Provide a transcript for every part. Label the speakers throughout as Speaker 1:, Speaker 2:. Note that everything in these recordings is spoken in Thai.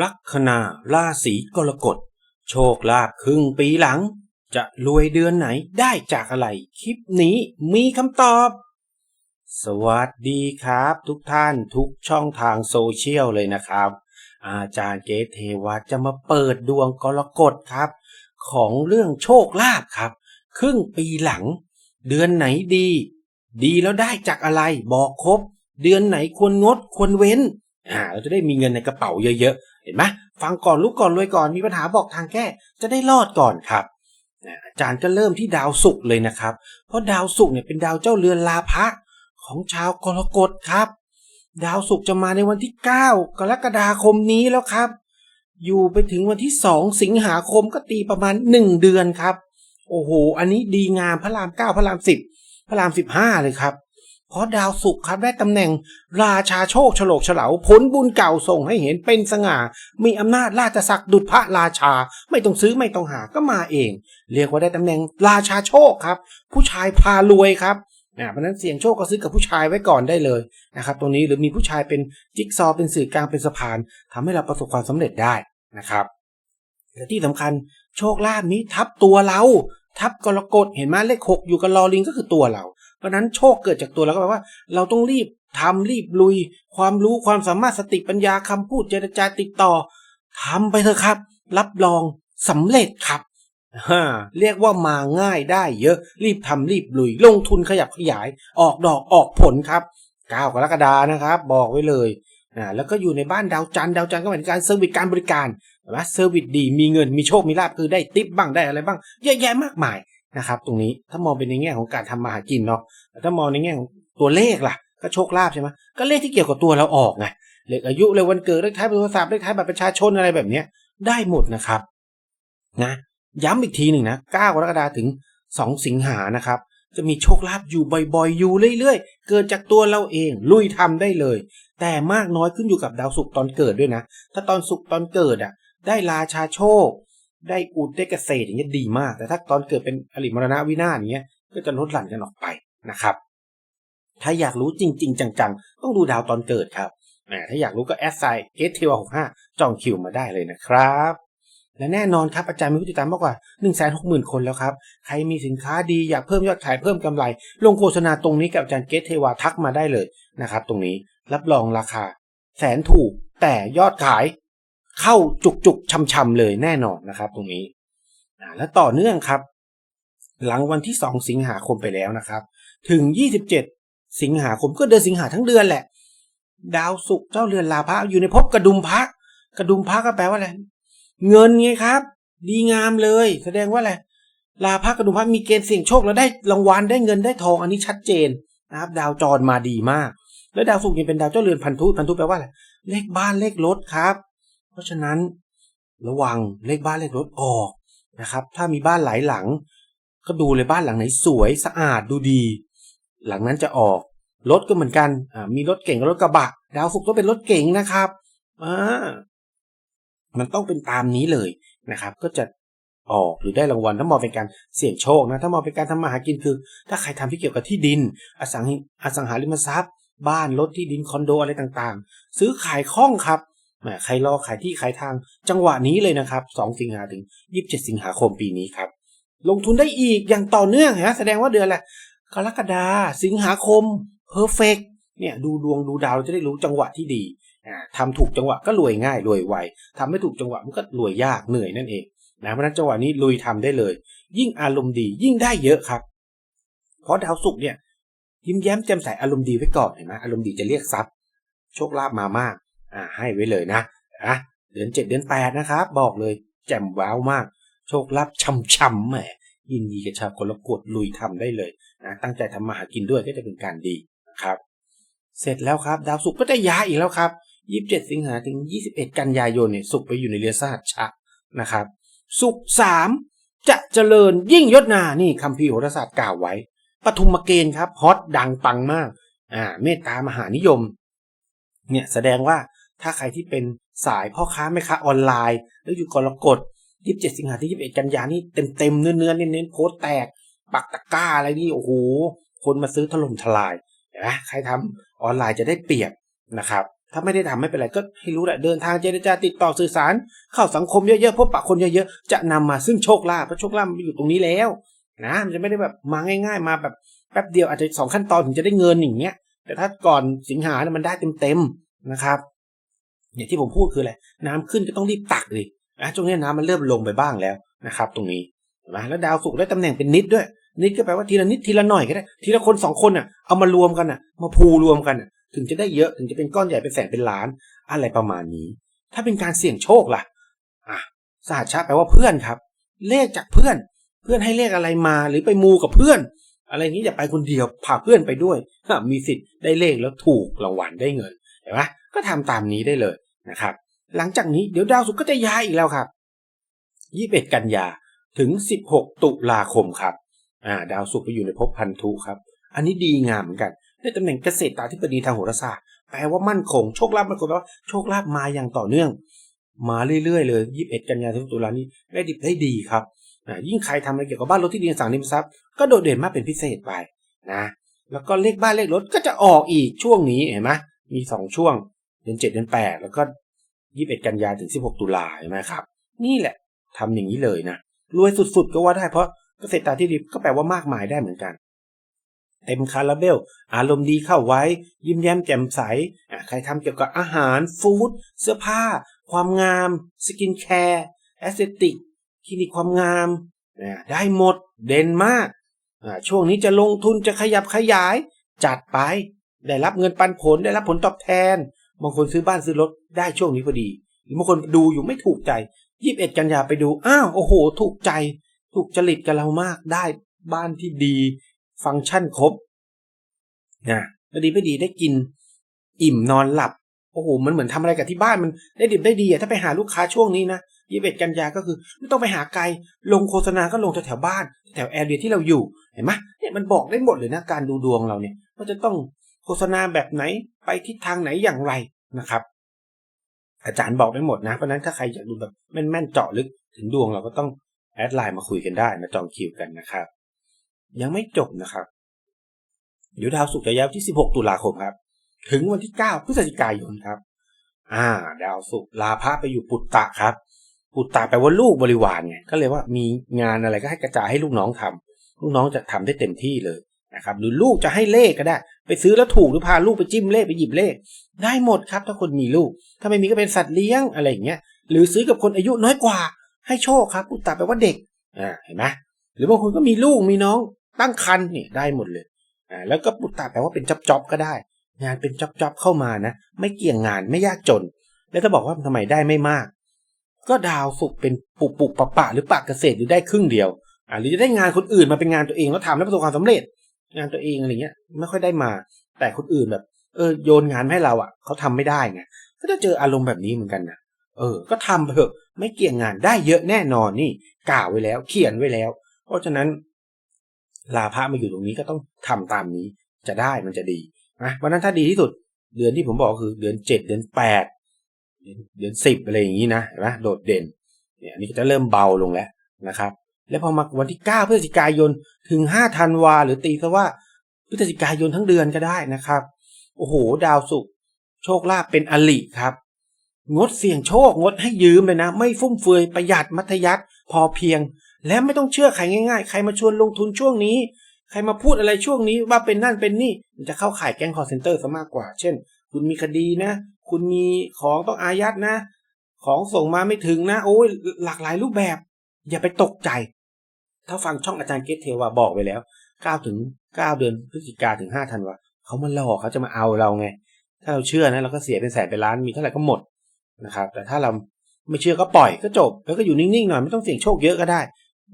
Speaker 1: ลัคนาราศีกรกฎ โชคลาภครึ่งปีหลัง จะรวยเดือนไหนได้จากอะไร คลิปนี้มีคำตอบ สวัสดีครับ ทุกท่านทุกช่องทางโซเชียลเลยนะครับ อาจารย์เกตเทวัตจะมาเปิดดวงกรกฎครับ ของเรื่องโชคลาภครับ ครึ่งปีหลัง เดือนไหนดี ดีแล้วได้จากอะไรบอกครบ เดือนไหนควรงดควรเว้นอ่าเราจะได้มีเงินในกระเป๋าเยอะ ห็นไหมฟังก่อนรู้ก่อนรวยก่อนมีปัญหาบอกทางแก้จะได้รอดก่อนครับอ่าอาจารย์ก็เริ่มที่ดาวศุกร์เลยนะครับ เพราะดาวศุกร์เนี่ยเป็นดาวเจ้าเรือนลาภะของชาวกรกฎครับ ดาวศุกร์จะมาในวันที่ 9 กรกฎาคมนี้แล้วครับ อยู่ไปถึงวันที่ 2 สิงหาคมก็ตีประมาณ 1 เดือนครับ โอ้โห อันนี้ดีงามพระราม 9 พระราม 10 พระราม 15 เลยครับ เพราะดาวศุกร์ครับได้ตำแหน่ง ราชาโชคฉลกเฉลาผลบุญเก่าส่งให้เห็นเป็นสง่า มีอำนาจราชศักดิ์ดุจพระราชา ไม่ต้องซื้อไม่ต้องหาก็มาเอง เรียกว่าได้ตำแหน่งราชาโชคครับ ผู้ชายพารวยครับนะเพราะนั้นเสี่ยงโชคก็ซื้อกับผู้ชายไว้ก่อนได้เลยนะครับตรงนี้หรือมีผู้ชายเป็นจิ๊กซอเป็นสื่อกลางเป็นสะพานทำให้เราประสบความสำเร็จได้นะครับและที่สำคัญโชคลาภนี้ทับตัวเรา ทับกรกฎเห็นไหมเลขหกอยู่กับลอลิงก็คือตัวเรา เพราะฉะนั้นโชคเกิดจากตัวเราก็แปลว่า เราต้องรีบทำรีบลุย ความรู้ความสามารถสติปัญญาคำพูดเจรจาติดต่อทำไปเถอะครับ รับรองสำเร็จครับฮ่าเรียกว่ามาง่ายได้เยอะ รีบทำรีบลุย ลงทุนขยับขยาย ออกดอกออกผลครับ9กรกฎานะครับ บอกไว้เลยอ่าแล้วก็อยู่ในบ้านดาวจันทร์ดาวจันทร์ก็หมายถึงการเซอร์วิสการบริการเห็นไหมเซอร์วิสดีมีเงินมีโชคมีลาภคือได้ติปบ้างได้อะไรบ้าง เยอะแยะมากมาย นะครับตรงนี้ถ้ามองเป็นในแง่ของการทำมาหากินเนาะแต่ถ้ามองในแง่ของตัวเลขล่ะ ก็โชคลาภใช่ไหมก็เลขที่เกี่ยวกับตัวเราออกไงเลขอายุเลขวันเกิดเลขท้ายโทรศัพท์เลขท้ายบัตรประชาชนอะไรแบบเนี้ยได้หมดนะครับนะย้ำอีกทีหนึ่งนะ9กรกฎาคมถึง 2 สิงหานะครับ จะมีโชคลาภอยู่บ่อยๆ อยู่เรื่อยๆ เกิดจากตัวเราเอง ลุยทำได้เลย แต่มากน้อยขึ้นอยู่กับดาวศุกร์ตอนเกิดด้วยนะ ถ้าตอนศุกร์ตอนเกิดอะ ได้ราชาโชค ได้อุดได้เกษตรอย่างเงี้ยดีมาก แต่ถ้าตอนเกิดเป็นอริมรณวินาศอย่างเงี้ยก็จะลดหลั่นกันออกไปนะครับ ถ้าอยากรู้จริง ๆ จังๆ ต้องดูดาวตอนเกิดครับแหมถ้าอยากรู้ก็แอดไซน์เอสทีวหกห้าจองคิวมาได้เลยนะครับและแน่นอนครับอาจารย์มีผู้ติดตามมากกว่า 1 6 0 0 0 0 คนแล้วครับ ใครมีสินค้าดีอยากเพิ่มยอดขายเพิ่มกำไร ลงโฆษณาตรงนี้กับอาจารย์เกตเทวาทักมาได้เลยนะครับ ตรงนี้รับรองราคา แสนถูกแต่ยอดขาย เข้าจุกจุกๆช่ำๆเลยแน่นอนนะครับ ตรงนี้และต่อเนื่องครับ หลังวันที่ 2 สิงหาคมไปแล้วนะครับ ถึง 27 สิงหาคมก็เดือนสิงหาทั้งเดือนแหละ ดาวศุกร์เจ้าเรือนลาภะอยู่ในภพกระดุมพระกระดุมพระก็แปลว่าอะไรเงินไงครับ ดีงามเลย แสดงว่าอะไรลาภะกระดุมพระมีเกณฑ์เสี่ยงโชคแล้วได้รางวัลได้เงินได้ทองอันนี้ชัดเจนนะครับ ดาวจรมาดีมาก แล้วดาวศุกร์ยังเป็นดาวเจ้าเรือนพันธุพันธุแปลว่าอะไรเลขบ้านเลขรถครับ ราะฉะนั้นระวังเลขบ้านเลขรถออกนะครับ ถ้ามีบ้านหลายหลัง ก็ดูเลยบ้านหลังไหนสวยสะอาดดูดี หลังนั้นจะออกรถก็เหมือนกันมีรถเก่งกับรถกระบะดาวศุกต้องเป็นรถเก่งนะครับอ่ามันต้องเป็นตามนี้เลยนะครับ ก็จะออกหรือได้รางวัลถ้ามองเป็นการเสี่ยงโชคนะถ้ามองเป็นการทำมาหากินคือ ถ้าใครทำที่เกี่ยวกับที่ดิน อสังหอสังหาริมทรัพย์ บ้านรถที่ดินคอนโดอะไรต่างๆ ซื้อขายคล่องครับ แหมใครรอขายที่ขายทางจังหวะนี้เลยนะครับ 2 สิงหาถึง 27 สิงหาคมปีนี้ครับ ลงทุนได้อีกอย่างต่อเนื่องนะแสดงว่าเดือนอะไรกรกฎาสิงหาคมเพอร์เฟกเนี่ยดูดวงดูดาวจะได้รู้จังหวะที่ดีอ่าทำถูกจังหวะก็รวยง่ายรวยไวทำไม่ถูกจังหวะมันก็รวยยากเหนื่อยนั่นเองนะเพราะฉะนั้นจังหวะนี้ลุยทำได้เลย ยิ่งอารมณ์ดียิ่งได้เยอะครับ เพราะดาวศุกร์เนี่ยยิ้มแย้มแจ่มใสอารมณ์ดีไว้ก่อนเห็นไหมอารมณ์ดีจะเรียกทรัพย์โชคลาภมามาก อ่าให้ไว้เลยนะอะเดือนเจ็ดเดือนแปดนะครับ บอกเลยแจ่มว้าวมาก โชคลาภช่ำๆแหมยินดีกับชาวคนละกดลุยทำได้เลยนะตั้งใจทำมาหากินด้วยก็จะเป็นการดีนะครับ เสร็จแล้วครับ ดาวศุกร์ก็จะย้ายอีกแล้วครับยี่สิบเจ็ดสิงหาถึงยี่สิบเอ็ดกันยายนเนี่ยศุกร์ไปอยู่ในเรือสหัสชะนะครับศุกร์สามจะเจริญยิ่งยศนานี่คัมภีร์โหราศาสตร์กล่าวไว้ปฐุมเกณฑ์ครับฮอตดังปังมาก อ่า เมตตามหานิยม เนี่ยแสดงว่า ถ้าใครที่เป็นสายพ่อค้าแม่ค้าออนไลน์ แล้วอยู่กรกฎ27สิงหาที่21กันยานี่เต็มเต็มๆเนื้อเนื้อเน้นๆโพสต์แตก ปักตะก้าอะไรนี่โอ้โหคนมาซื้อถล่มทลายนะใครทำออนไลน์จะได้เปรียบนะครับ ถ้าไม่ได้ทำไม่เป็นไรก็ให้รู้แหละเดินทางเจรจาติดต่อสื่อสาร เข้าสังคมเยอะๆพบปะคนเยอะๆจะนำมาซึ่งโชคลาภเพราะโชคลาภมันอยู่ตรงนี้แล้วนะมันจะไม่ได้แบบมาง่าย ๆ มาแบบแป๊บเดียวอาจจะสองขั้นตอนถึงจะได้เงินอย่างเงี้ยแต่ถ้าก่อนสิงหาเนี่ยมันได้เต็มๆนะครับ อย่างที่ผมพูดคืออะไรน้ำขึ้นก็ต้องรีบตักดินะช่วงนี้น้ำมันเริ่มลงไปบ้างแล้วนะครับ ตรงนี้นะแล้วดาวศุกร์ได้ตำแหน่งเป็นนิดด้วย นิดก็แปลว่าทีละนิดทีละหน่อยก็ได้ ทีละคนสองคนอะเอามารวมกันอะ มาพูรวมกันอะ ถึงจะได้เยอะถึงจะเป็นก้อนใหญ่เป็นแสนเป็นล้าน อะไรประมาณนี้ ถ้าเป็นการเสี่ยงโชคล่ะอะสหัชชะแปลว่าเพื่อนครับ เลขจากเพื่อน เพื่อนให้เลขอะไรมาหรือไปมูกับเพื่อน อะไรอย่างนี้อย่าไปคนเดียวพาเพื่อนไปด้วยมีสิทธิ์ได้เลขแล้วถูกรางวัลได้เงินเห็นไหมก็ทำตามนี้ได้เลย นะครับ หลังจากนี้เดี๋ยวดาวศุกร์ก็จะย้ายอีกแล้วครับ 21 กันยาถึง 16 ตุลาคมครับอ่าดาวศุกร์ไปอยู่ในภพพันธุครับ อันนี้ดีงามเหมือนกันได้ตำแหน่งเกษตรตาธิบดีทางโหราศาสตร์แปลว่ามั่นคงโชคลาภมันคงแปลว่าโชคลาภมาอย่างต่อเนื่อง มาเรื่อยๆ เลย 21 กันยาถึงตุลานี้ได้ดิบได้ดีครับยิ่งใครทำอะไรเกี่ยวกับบ้านรถที่ดินสั่งนิมทรัพย์ก็โดดเด่นมากเป็นพิเศษไปนะแล้วก็เลขบ้านเลขรถก็จะออกอีกช่วงนี้เห็นไหมมีสองช่วง ดือนเจ็ดเดือนแปดแล้วก็ยี่สิบเอ็ดกันยาถึงสิบหกตุลาเห็นไหมครับ นี่แหละทำอย่างนี้เลยนะรวยสุดๆก็ว่าได้เพราะเกษตรตาที่ดีก็แปลว่ามากมายได้เหมือนกัน เต็มคาราเบล อารมณ์ดีเข้าไว้ ยิ้มแย้มแจ่มใสใครทำเกี่ยวกับอาหารฟู้ดเสื้อผ้า ความงาม สกินแคร์แอสเซติกคลินิกความงามได้หมดเด่นมาก ช่วงนี้จะลงทุนจะขยับขยาย จัดไป ได้รับเงินปันผลได้รับผลตอบแทน บางคนซื้อบ้านซื้อรถได้ช่วงนี้พอดี หรือบางคนดูอยู่ไม่ถูกใจยี่สิบเอ็ดกันยาไปดู อ้าว โอ้โห ถูกใจ ถูกจริตกับเรามาก ได้บ้านที่ดี ฟังก์ชันครบนะพอดีไม่ดีได้กิน อิ่มนอนหลับ โอ้โห มันเหมือนทำอะไรกับที่บ้านมันได้ดิบได้ดีอะถ้าไปหาลูกค้าช่วงนี้นะยี่สิบเอ็ดกันยาก็คือ ไม่ต้องไปหาไกล ลงโฆษณาก็ลงแถวๆบ้าน แถวแอเรียที่เราอยู่ เห็นไหมเนี่ยมันบอกได้หมดเลยนะการดูดวงเราเนี่ยว่าจะต้อง โฆษณาแบบไหนไปทิศทางไหนอย่างไรนะครับ อาจารย์บอกได้หมดนะ เพราะนั้นถ้าใครอยากดูแบบแม่นๆเจาะลึกถึงดวงเราก็ต้องแอดไลน์มาคุยกันได้มาจองคิวกันนะครับ ยังไม่จบนะครับ เดี๋ยวดาวศุกร์จะย้ายที่ 16 ตุลาคมครับ ถึงวันที่ 9 พฤศจิกายนครับ อ่า ดาวศุกร์ลาพระไปอยู่ปุตตะครับ ปุตตะแปลว่าลูกบริวารไงก็เลยว่ามีงานอะไรก็ให้กระจายให้ลูกน้องทำลูกน้องจะทำได้เต็มที่เลยนะครับ หรือลูกจะให้เลขก็ได้ ไปซื้อแล้วถูกหรือพาลูกไปจิ้มเลขไปหยิบเลข ได้หมดครับ ถ้าคนมีลูก ถ้าไม่มีก็เป็นสัตว์เลี้ยงอะไรอย่างเงี้ยหรือซื้อกับคนอายุน้อยกว่า ให้โชคครับปุตตะแปลว่าเด็กอ่าเห็นไหมหรือบางคนก็มีลูกมีน้องตั้งครรภ์เนี่ยได้หมดเลยอ่าแล้วก็ปุตตะแปลว่าเป็นจ็อบจ็อบก็ได้ งานเป็นจ็อบจ็อบเข้ามานะ ไม่เกี่ยงงานไม่ยากจน แล้วจะบอกว่าทำไมได้ไม่มาก ก็ดาวสุกเป็นปุบปุบปะปะหรือปากเกษตรหรือได้ครึ่งเดียวอ่าหรือจะได้งานคนอื่นมาเป็นงานตัวเองแล้วทำแล้วประสบความสำเร็จ งานตัวเองอะไรเงี้ย ไม่ค่อยได้มา แต่คนอื่นแบบ เออโยนงานให้เราอะเขาทำไม่ได้ไงก็จะเจออารมณ์แบบนี้เหมือนกันนะเออ ก็ทำไปเถอะไม่เกี่ยงงานได้เยอะแน่นอนนี่กล่าวไว้แล้ว เขียนไว้แล้ว เพราะฉะนั้น ลาพระมาอยู่ตรงนี้ก็ต้องทำตามนี้ จะได้มันจะดีนะวันนั้นถ้าดีที่สุด เดือนที่ผมบอกคือ เดือนเจ็ดเดือนแปดเดือนสิบอะไรอย่างนี้นะเห็นไหมโดดเด่นเนี่ยอันนี้ก็จะเริ่มเบาลงแล้วนะครับ แล้วพอมาวันที่เก้าพฤศจิกายนถึงห้าธันวา หรือตีซะว่าพฤศจิกายนทั้งเดือนก็ได้นะครับ โอ้โห ดาวสุกโชคลาภเป็นอลิครับ งดเสี่ยงโชคงดให้ยืมเลยนะ ไม่ฟุ่มเฟือยประหยัดมัธยัติพอเพียง และไม่ต้องเชื่อใครง่าย ๆ ใครมาชวนลงทุนช่วงนี้ ใครมาพูดอะไรช่วงนี้ว่าเป็นนั่นเป็นนี่มันจะเข้าข่ายแก๊งคอร์เซนเตอร์ซะมากกว่า เช่น คุณมีคดีนะ คุณมีของต้องอายัดนะ ของส่งมาไม่ถึงนะ โอ้ยหลากหลายรูปแบบ อย่าไปตกใจ ถ้าฟังช่องอาจารย์เกตเทวาบอกไปแล้ว9ถึง9เดือนพฤศจิกาถึง5ธันวาเขามาหลอกเขาจะมาเอาเราไง ถ้าเราเชื่อนะเราก็เสียเป็นแสนเป็นล้านมีเท่าไหร่ก็หมดนะครับ แต่ถ้าเราไม่เชื่อก็ปล่อยก็จบ แล้วก็อยู่นิ่งๆหน่อยไม่ต้องเสี่ยงโชคเยอะก็ได้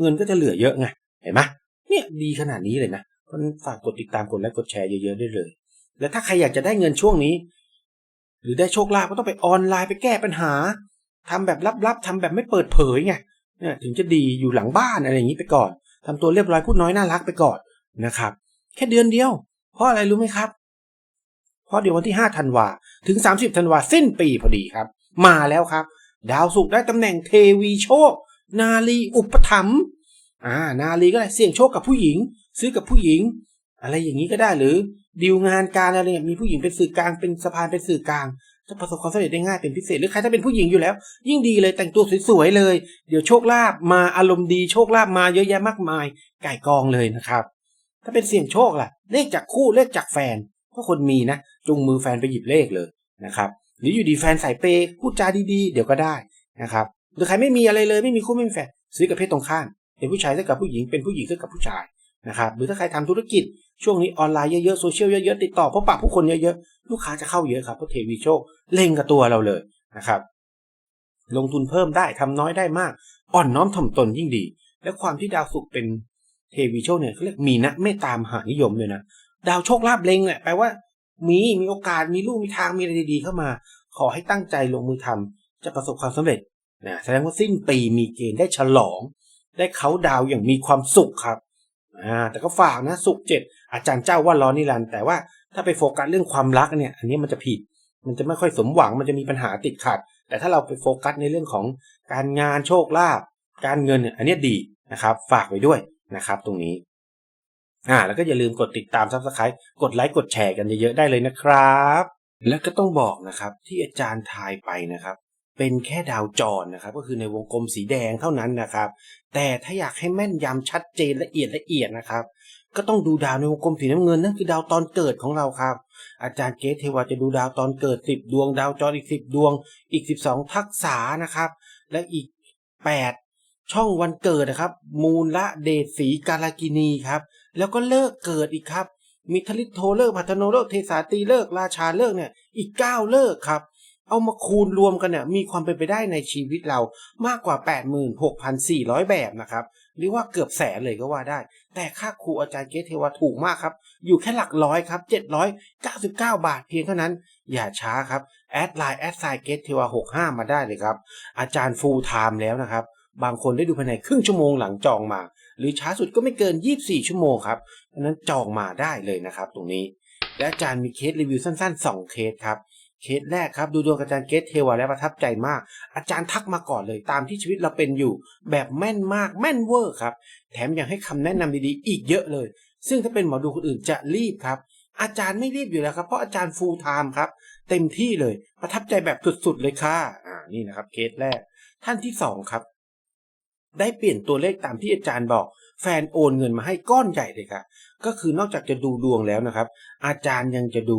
Speaker 1: เงินก็จะเหลือเยอะไงเห็นไหมเนี่ยดีขนาดนี้เลยนะเพราะฝากกดติดตามกดไลค์กดแชร์เยอะๆได้เลย แล้วถ้าใครอยากจะได้เงินช่วงนี้ หรือได้โชคลาภก็ต้องไปออนไลน์ไปแก้ปัญหาทำแบบลับๆทำแบบไม่เปิดเผยไง เนี่ยถึงจะดีอยู่หลังบ้านอะไรอย่างนี้ไปก่อนทำตัวเรียบร้อยพูดน้อยน่ารักไปก่อนนะครับ แค่เดือนเดียว เพราะอะไรรู้ไหมครับ เพราะเดี๋ยววันที่5ธันวาถึง 30ธันวาสิ้นปีพอดีครับ มาแล้วครับ ดาวศุกร์ได้ตำแหน่งเทวีโชค นาลีอุปถัมภ์อ่านาลีก็ได้เสี่ยงโชคกับผู้หญิง ซื้อกับผู้หญิง อะไรอย่างนี้ก็ได้หรือดีลงานการอะไรเนี่ยมีผู้หญิงเป็นสื่อกลางเป็นสะพานเป็นสื่อกลาง จะประสบความสำเร็จได้ง่ายเป็นพิเศษ หรือใครถ้าเป็นผู้หญิงอยู่แล้ว ยิ่งดีเลยแต่งตัวสวยๆเลย เดี๋ยวโชคลาภมาอารมณ์ดีโชคลาภมาเยอะแยะมากมายไก่กองเลยนะครับ ถ้าเป็นเสี่ยงโชคล่ะ เลขจากคู่เลขจากแฟนเพราคนมีนะจุงมือแฟนไปหยิบเลขเลยนะครับหรืออยู่ดีแฟนใส่เปย์พูดจาดีๆ เดี๋ยวก็ได้นะครับหรือใครไม่มีอะไรเลยไม่มีคู่ไม่มีแฟนซื้อกับเพศตรงข้ามเป็นผู้ชายซื้อกับผู้หญิงเป็นผู้หญิงซื้อกับผู้ชาย นะครับหรือถ้าใครทำธุรกิจช่วงนี้ออนไลน์เยอะๆโซเชียลเยอะๆติดต่อพบปะผู้คนเยอะๆลูกค้าจะเข้าเยอะครับเพราะเทวีโชคเล็งกับตัวเราเลยนะครับลงทุนเพิ่มได้ทำน้อยได้มาก อ่อนน้อมถ่อมตนยิ่งดี และความที่ดาวศุกร์เป็นเทวีโชคเนี่ยเขาเรียกมีนะเมตตามหานิยมเลยนะดาวโชคลาภเล็งแหละแปลว่ามีมีโอกาสมีลูกมีทางมีอะไรดีๆ เข้ามา ขอให้ตั้งใจลงมือทำจะประสบความสำเร็จนะแสดงว่าสิ้นปีมีเกณฑ์ได้ฉลอง ได้เขาดาวอย่างมีความสุขครับ อ่าแต่ก็ฝากนะสุขเจ็ดอาจารย์เจ้าว่าร้อนนิรันดร์แต่ว่าถ้าไปโฟกัสเรื่องความรักเนี่ย อันนี้มันจะผิด มันจะไม่ค่อยสมหวังมันจะมีปัญหาติดขัด แต่ถ้าเราไปโฟกัสในเรื่องของการงานโชคลาภการเงินเนี่ยอันนี้ดีนะครับ ฝากไว้ด้วยนะครับ ตรงนี้อ่าแล้วก็อย่าลืมกดติดตามซับสไครต์กดไลค์กดแชร์กันเยอะๆได้เลยนะครับ และก็ต้องบอกนะครับ ที่อาจารย์ทายไปนะครับ เป็นแค่ดาวจรนะครับ ก็คือในวงกลมสีแดงเท่านั้นนะครับ แต่ถ้าอยากให้แม่นยำชัดเจนละเอียดละเอียดนะครับ ก็ต้องดูดาวในวงกลมสีน้ำเงินนั่นคือดาวตอนเกิดของเราครับ อาจารย์เกตเทวาจะดูดาวตอนเกิด 10 ดวง ดาวจรอีก 10 ดวง อีก 12 ทักษะนะครับ และอีก 8 ช่องวันเกิดนะครับ มูลละเดชสีกาลกินีครับ แล้วก็เลิกเกิดอีกครับมีทลิโทเลิกพัฒโนเลิกเทสาตีเลิกราชาเลิกเนี่ยอีก 9 เลิกครับ เอามาคูณรวมกันเนี่ยมีความเป็นไปได้ในชีวิตเรามากกว่า 86,400 แบบนะครับหรือว่าเกือบแสนเลยก็ว่าได้ แต่ค่าครูอาจารย์เกตเทวาถูกมากครับ อยู่แค่หลักร้อยครับ 799 บาทเพียงเท่านั้น อย่าช้าครับ แอดไลน์แอดไซเกตเทวา65 มาได้เลยครับ อาจารย์ฟูลไทม์แล้วนะครับ บางคนได้ดูภายในครึ่งชั่วโมงหลังจองมา หรือช้าสุดก็ไม่เกิน 24 ชั่วโมงครับเพราะนั้นจองมาได้เลยนะครับตรงนี้ และอาจารย์มีเคสรีวิวสั้นๆ 2 เคสครับ เคสแรกครับดูดวงอาจารย์เกตเทวาแล้วประทับใจมาก อาจารย์ทักมาก่อนเลยตามที่ชีวิตเราเป็นอยู่ แบบแม่นมากแม่นเวอร์ครับ แถมยังให้คำแนะนำดีๆ อีกเยอะเลย ซึ่งถ้าเป็นหมอดูคนอื่นจะรีบครับ อาจารย์ไม่รีบอยู่แล้วครับ เพราะอาจารย์ฟูลไทม์ครับ เต็มที่เลยประทับใจแบบสุดๆเลยค่ะอ่านี่นะครับเคสแรก ท่านที่สองครับ ได้เปลี่ยนตัวเลขตามที่อาจารย์บอกแฟนโอนเงินมาให้ก้อนใหญ่เลยค่ะก็คือนอกจากจะดูดวงแล้วนะครับ อาจารย์ยังจะดู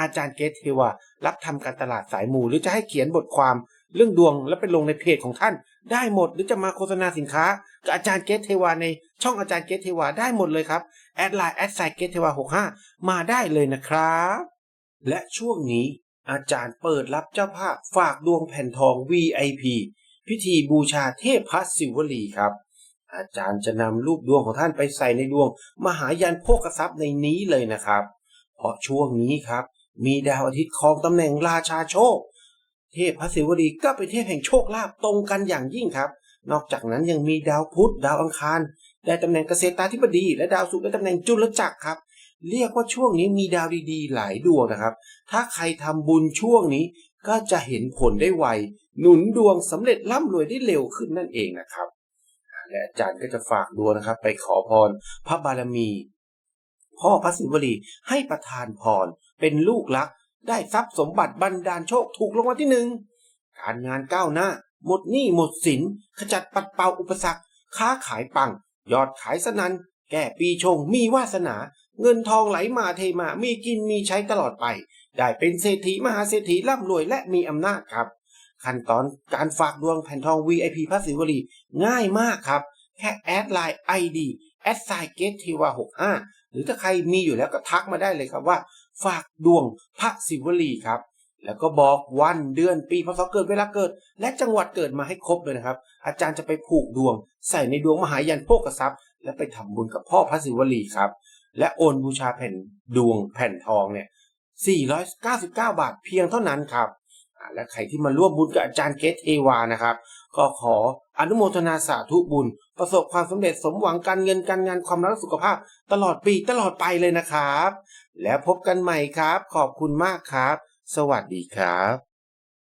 Speaker 1: อาจารย์เกตเทวารับทำการตลาดสายหมู่หรือจะให้เขียนบทความเรื่องดวงแล้วไปลงในเพจของท่าน ได้หมดหรือจะมาโฆษณาสินค้ากับอาจารย์เกตเทวาในช่องอาจารย์เกตเทวาได้หมดเลยครับแอดไลน์แอดไซเกตเทวา65มาได้เลยนะครับและช่วงนี้อาจารย์เปิดรับเจ้าภาพฝากดวงแผ่นทอง VIP พิธีบูชาเทพพระศิวลีครับ อาจารย์จะนำรูปดวงของท่านไปใส่ในดวง มหายันโภคทรัพย์ในนี้เลยนะครับ เพราะช่วงนี้ครับ มีดาวอาทิตย์ครองตำแหน่งราชาโชค เทพพระศิวลีก็เป็นเทพแห่งโชคลาภตรงกันอย่างยิ่งครับ นอกจากนั้นยังมีดาวพุธดาวอังคาร ได้ตำแหน่งเกษตราธิบดี และดาวศุกร์ได้ตำแหน่งจุลจักรครับ เรียกว่าช่วงนี้มีดาวดีๆ หลายดวงนะครับ ถ้าใครทำบุญช่วงนี้ก็จะเห็นผลได้ไว หนุนดวงสำเร็จร่ำรวยได้เร็วขึ้นนั่นเองนะครับและอาจารย์ก็จะฝากดวงนะครับ ไปขอพร พระบารมี พ่อพระศิวลีให้ประทานพร เป็นลูกรัก ได้ทรัพย์สมบัติบันดาลโชคถูกรางวัลที่หนึ่งการงานก้าวหน้า หมดหนี้หมดสิน ขจัดปัดเป่าอุปสรรค ค้าขายปัง ยอดขายสนัน แก่ปีชงมีวาสนา เงินทองไหลมาเทมามีกินมีใช้ตลอดไป ได้เป็นเศรษฐีมหาเศรษฐีร่ำรวยและมีอำนาจครับ ขั้นตอนการฝากดวงแผ่นทอง VIP พระศิวลีง่ายมากครับ แค่แอดไลน์ ID แอดไซเกตทีวา65หรือถ้าใครมีอยู่แล้วก็ทักมาได้เลยครับว่า ฝากดวงพระศิวลีครับ แล้วก็บอกวันเดือนปีพศเกิดเวลาเกิด และจังหวัดเกิดมาให้ครบเลยนะครับ อาจารย์จะไปผูกดวง ใส่ในดวงมหายันโภกทรัพย์ และไปทำบุญกับพ่อพระศิวลีครับ และโอนบูชาแผ่นดวงแผ่นทองเนี่ย 499 บาทเพียงเท่านั้นครับและใครที่มาร่วมบุญกับอาจารย์เกตเทวานะครับ ก็ขออนุโมทนาสาธุบุญ ประสบความสำเร็จสมหวังการเงินการงานความรักสุขภาพ ตลอดปีตลอดไปเลยนะครับ แล้วพบกันใหม่ครับ ขอบคุณมากครับ สวัสดีครับ